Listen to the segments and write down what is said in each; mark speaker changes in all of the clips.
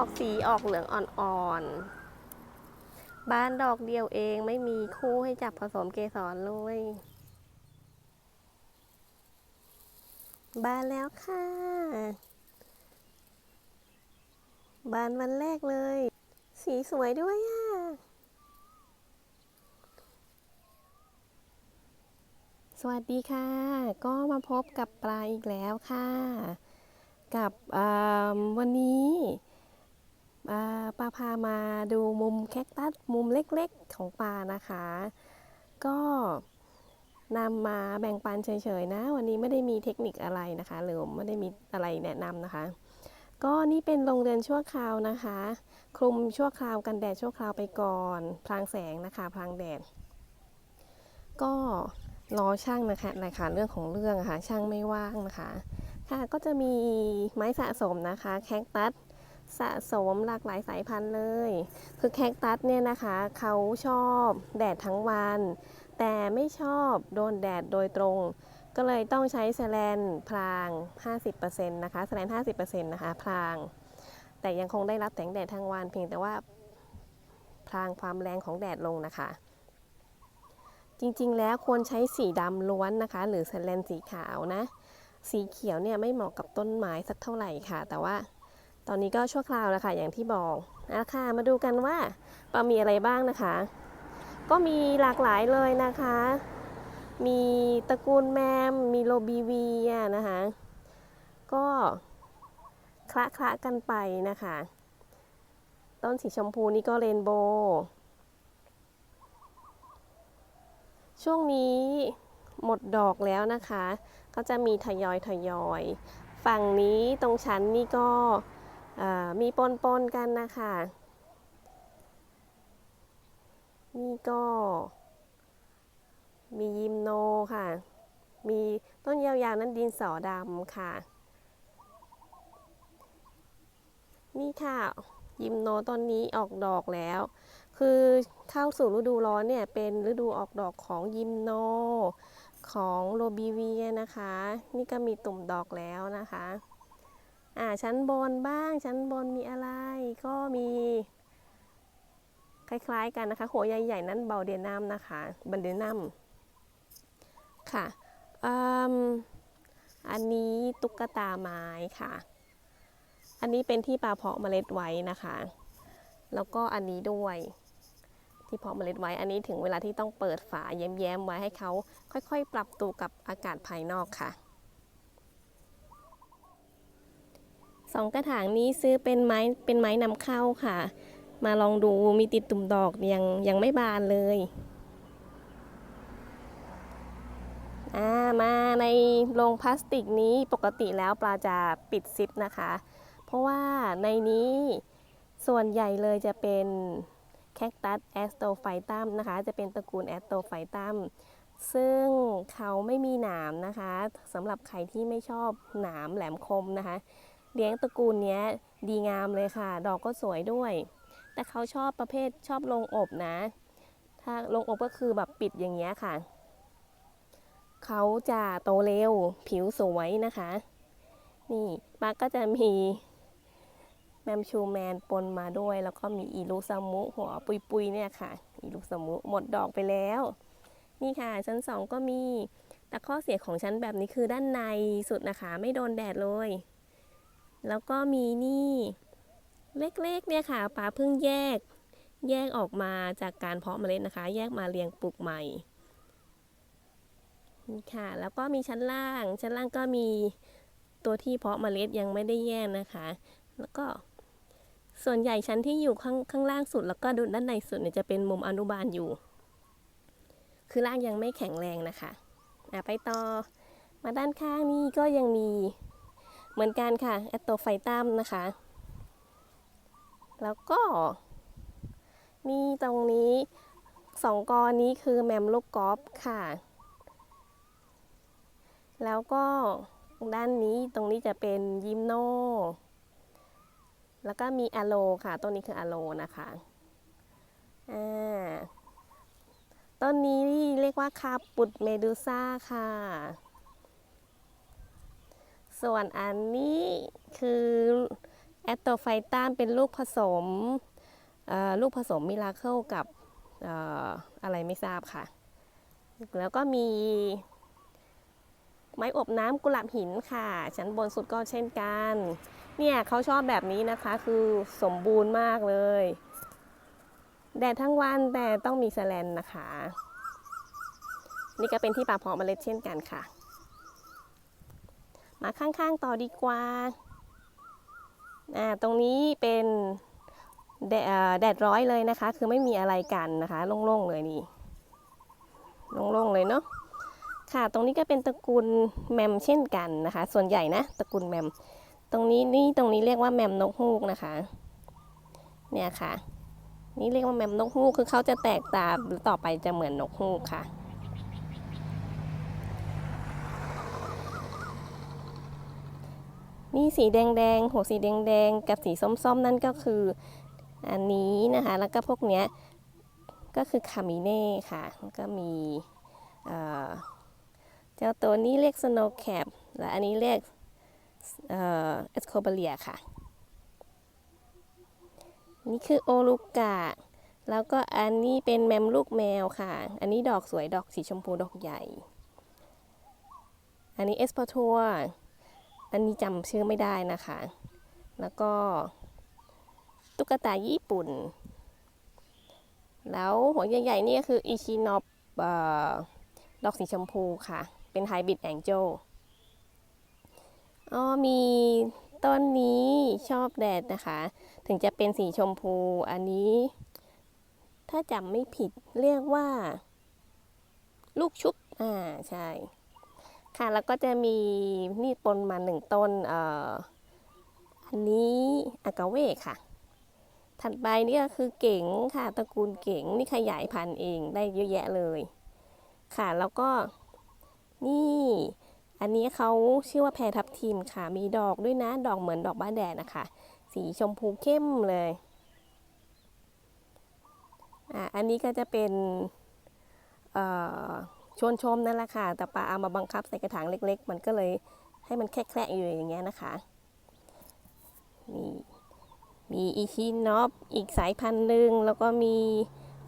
Speaker 1: อกสีออกเหลืองอ่อนๆ บ้านดอกเดียวเองไม่มีคู่ให้จับผสมเกสรเลยบานแล้วค่ะบานวันแรกเลย สีสวยด้วยอะสวัสดีค่ะ ก็มาพบกับปลาอีกแล้วค่ะ กับวันนี้ ปลาพามาดูมุมแคคตัสมุมเล็กๆของปลานะคะ ก็นำมาแบ่งปันเฉยๆนะ วันนี้ไม่ได้มีเทคนิคอะไรนะคะ หรือไม่ได้มีอะไรแนะนำนะคะ ก็นี่เป็นโรงเรือนชั่วคราวนะคะ คลุมชั่วคราวกันแดดชั่วคราวไปก่อน พลางแสงนะคะพลางแดด ก็รอช่างนะคะนะคะเรื่องของเรื่องะค่ะช่างไม่ว่างนะคะ ค่ะก็จะมีไม้สะสมนะคะแคคตัส สะสมหลากหลายสายพันธุ์เลย คือแคคตัสเนี่ยนะคะเขาชอบแดดทั้งวัน แต่ไม่ชอบโดนแดดโดยตรง ก็เลยต้องใช้แสแลนพราง 50%นะคะแสแลน50%นะคะพราง แต่ยังคงได้รับแสงแดดทั้งวันเพียงแต่ว่าพรางความแรงของแดดลงนะคะ จริงๆ แล้วควรใช้สีดำล้วนนะคะ หรือแสแลนสีขาวนะ สีเขียวเนี่ยไม่เหมาะกับต้นไม้สักเท่าไหร่ค่ะ แต่ว่า ตอนนี้ก็ชั่วคราวแล้วค่ะอย่างที่บอกนะคะมาดูกันว่าปลามีอะไรบ้างนะคะ ก็มีหลากหลายเลยนะคะ มีตระกูลแมม มีโลบีวีนะคะ ก็คละคละกันไปนะคะ ต้นสีชมพูนี่ก็เรนโบว์ช่วงนี้หมดดอกแล้วนะคะ ก็จะมีทยอยทยอย ฝั่งนี้ตรงชั้นนี่ก็ มีปนปนๆกันนะคะ นี่ก็ มียิมโนค่ะ มีต้นยาวๆนั้นดินสอดำค่ะ นี่ค่ะ ยิมโนต้นนี้ออกดอกแล้ว คือเข้าสู่ฤดูร้อนเนี่ย เป็นฤดูออกดอกของยิมโน ของโรบีเวียนะคะ นี่ก็มีตุ่มดอกแล้วนะคะ อ่าชั้นบนบ้าง ชั้นบนมีอะไรก็มี คล้ายๆกันนะคะ หัวใหญ่ๆนั้นเบาเดนัมนะคะบันเดนัมค่ะอ,อันนี้ตุ๊กตาไม้ค่ะ อันนี้เป็นที่ปลาเพาะเมล็ดไว้นะคะ แล้วก็อันนี้ด้วย ที่เพาะเมล็ดไว้ อันนี้ถึงเวลาที่ต้องเปิดฝาแย้มๆไว้ให้เขาค่อยๆ ปรับตัวกับอากาศภายนอกค่ะ สองกระถางนี้ซื้อเป็นไม้เป็นไม้นำเข้าค่ะ มาลองดูมีติดตุ่มดอกยังยังไม่บานเลยอ่ามาในโรงพลาสติกนี้ปกติแล้วปลาจะปิดซิปนะคะ เพราะว่าในนี้ส่วนใหญ่เลยจะเป็นแคคตัสแอสโตไฟตัมนะคะ จะเป็นตระกูลแอสโตไฟตัมซึ่งเขาไม่มีหนามนะคะสำหรับใครที่ไม่ชอบหนามแหลมคมนะคะ เลี้ยงตระกูลเนี้ยดีงามเลยค่ะ ดอกก็สวยด้วย แต่เขาชอบประเภทชอบลงอบนะ ถ้าลงอบก็คือแบบปิดอย่างเงี้ยค่ะ เขาจะโตเร็ว ผิวสวยนะคะ นี่ปาก็จะมีแมมชูแมนปนมาด้วย แล้วก็มีอีลูซามุหัวปุยปุยๆเนี่ยค่ะ อีลูซามุหมดดอกไปแล้ว นี่ค่ะ ชั้นสองก็มีแต่ข้อเสียของชั้นแบบนี้คือด้านในสุดนะคะ ไม่โดนแดดเลย แล้วก็มีนี่เล็กๆเนี่ยค่ะป้าเพิ่งแยก แยกออกมาจากการเพาะเมล็ดนะคะ แยกมาเรียงปลูกใหม่นี่ค่ะ แล้วก็มีชั้นล่าง ชั้นล่างก็มีตัวที่เพาะเมล็ดยังไม่ได้แยกนะคะ แล้วก็ส่วนใหญ่ชั้นที่อยู่ข้างข้างล่างสุด แล้วก็ดด้านในสุดเนี่ยจะเป็นมุมอนุบาลอยู่ คือล่างยังไม่แข็งแรงนะคะอะไปต่อ มาด้านข้างนี่ก็ยังมี เหมือนกันค่ะแอตโตไฟตัมนะคะ แล้วก็มีตรงนี้สองกอนี้คือแมมลูกกอล์ฟค่ะ แล้วก็ด้านนี้ตรงนี้จะเป็นยิมโน แล้วก็มีอะโลค่ะ ต้นนี้คืออะโลนะคะอ่าต้นนี้เรียกว่าคาปุดเมดูซ่าค่ะ ส่วนอันนี้คือแอตโตไฟต้านเป็นลูกผสมอ่อลูกผสมมิราเคิลกับอ่ออะไรไม่ทราบค่ะ แล้วก็มีไม้อบน้ำกุหลาบหินค่ะ ชั้นบนสุดก็เช่นกัน เนี่ยเขาชอบแบบนี้นะคะ คือสมบูรณ์มากเลย แดดทั้งวันแต่ต้องมีแสลนนะคะ นี่ก็เป็นที่ป่าเพาะเมล็ดเช่นกันค่ะ มาข้างๆต่อดีกว่าอ่าตรงนี้เป็นแดดเอ่อแดดร้อยเลยนะคะ คือไม่มีอะไรกันนะคะ โล่งๆเลยนี่โล่งๆเลยเนาะค่ะ ตรงนี้ก็เป็นตระกูลแมมเช่นกันนะคะ ส่วนใหญ่นะตระกูลแมม ตรงนี้นี่ตรงนี้เรียกว่าแมมนกฮูกนะคะ เนี่ยค่ะ นี่เรียกว่าแมมนกฮูกคือเขาจะแตกตาต่อไปจะเหมือนนกฮูกค่ะ นี่สีแดงๆหัวสีแดงๆกับสีส้มๆ นั่นก็คืออันนี้นะคะ แล้วก็พวกเนี้ยก็คือคามิเน่ค่ะแล้วก็มีเจ้าตัวนี้เรียก snow cap และอันนี้เรียกเอ่อ escobaria ค่ะ นี่คือโอลูกะแล้วก็อันนี้เป็นแมมลูกแมวค่ะ อันนี้ดอกสวยดอกสีชมพูดอกใหญ่ อันนี้เอสป t ทัว อันนี้จำชื่อไม่ได้นะคะ แล้วก็ตุ๊กตาญี่ปุ่น แล้วหัวใหญ่ๆนี่ก็คืออิชินอปดอกสีชมพูค่ะ เป็นไฮบริดแองเจลอ๋อมีต้นนี้ชอบแดดนะคะ ถึงจะเป็นสีชมพูอันนี้ ถ้าจำไม่ผิดเรียกว่า ลูกชุบ อ่า ใช่ ค่ะแล้วก็จะมีนี่ปนมาหนึ่งต้นอ่ออันนี้อากาเวค่ะ ถัดไปนี่ก็คือเก๋งค่ะตระกูลเก๋งนี่ขยายพันธุ์เองได้เยอะแยะเลย ค่ะแล้วก็นี่อันนี้เขาชื่อว่าแพรทับทิมค่ะ มีดอกด้วยนะดอกเหมือนดอกบ้านแดดนะคะ สีชมพูเข้มเลยอะอันนี้ก็จะเป็นเอ่อ ชวนชมนั่นแหละค่ะ แต่ปาเอามาบังคับใส่กระถางเล็ก ๆ มันก็เลยให้มันแคระๆอยู่อย่างเงี้ยนะคะ นี่มีอีชินอปอีกสายพันธุ์หนึ่งแล้วก็มี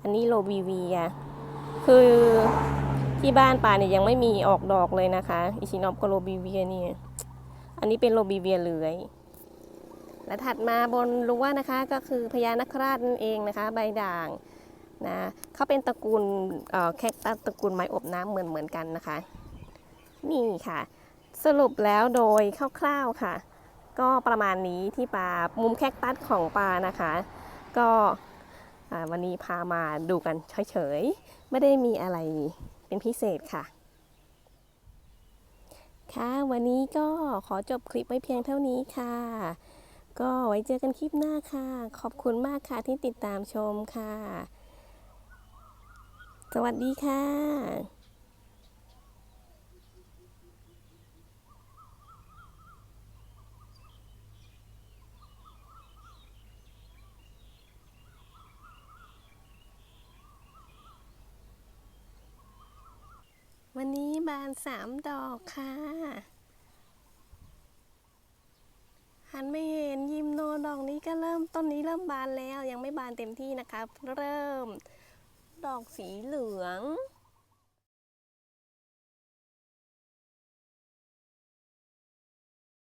Speaker 1: อันนี้โรบีเวีย คือที่บ้านป่าเนี่ยยังไม่มีออกดอกเลยนะคะอิชินอปกับโรบีเวียเนี่ยอันนี้เป็นโรบีเวียเลื้อย และถัดมาบนรั้วนะคะก็คือพญานาคราชนั่นเองนะคะ ใบด่างนะ เขาเป็นตระกูลแคคตัสตระกูลไม้อบน้ำเหมือนเหมือนกันนะคะ นี่ค่ะ สรุปแล้วโดยคร่าวๆค่ะ ก็ประมาณนี้ที่ปลามุมแคคตัสของปลานะคะ ก็วันนี้พามาดูกันเฉยๆ ไม่ได้มีอะไรเป็นพิเศษค่ะค่ะวันนี้ก็ขอจบคลิปไว้เพียงเท่านี้ค่ะ ก็ไว้เจอกันคลิปหน้าค่ะ ขอบคุณมากค่ะที่ติดตามชมค่ะ สวัสดีค่ะวันนี้บานสามดอกค่ะ หันไม่เห็นยิมโนดอกนี้ก็เริ่มต้นนี้เริ่มบานแล้วยังไม่บานเต็มที่นะคะ เริ่ม ดอกสีเหลือง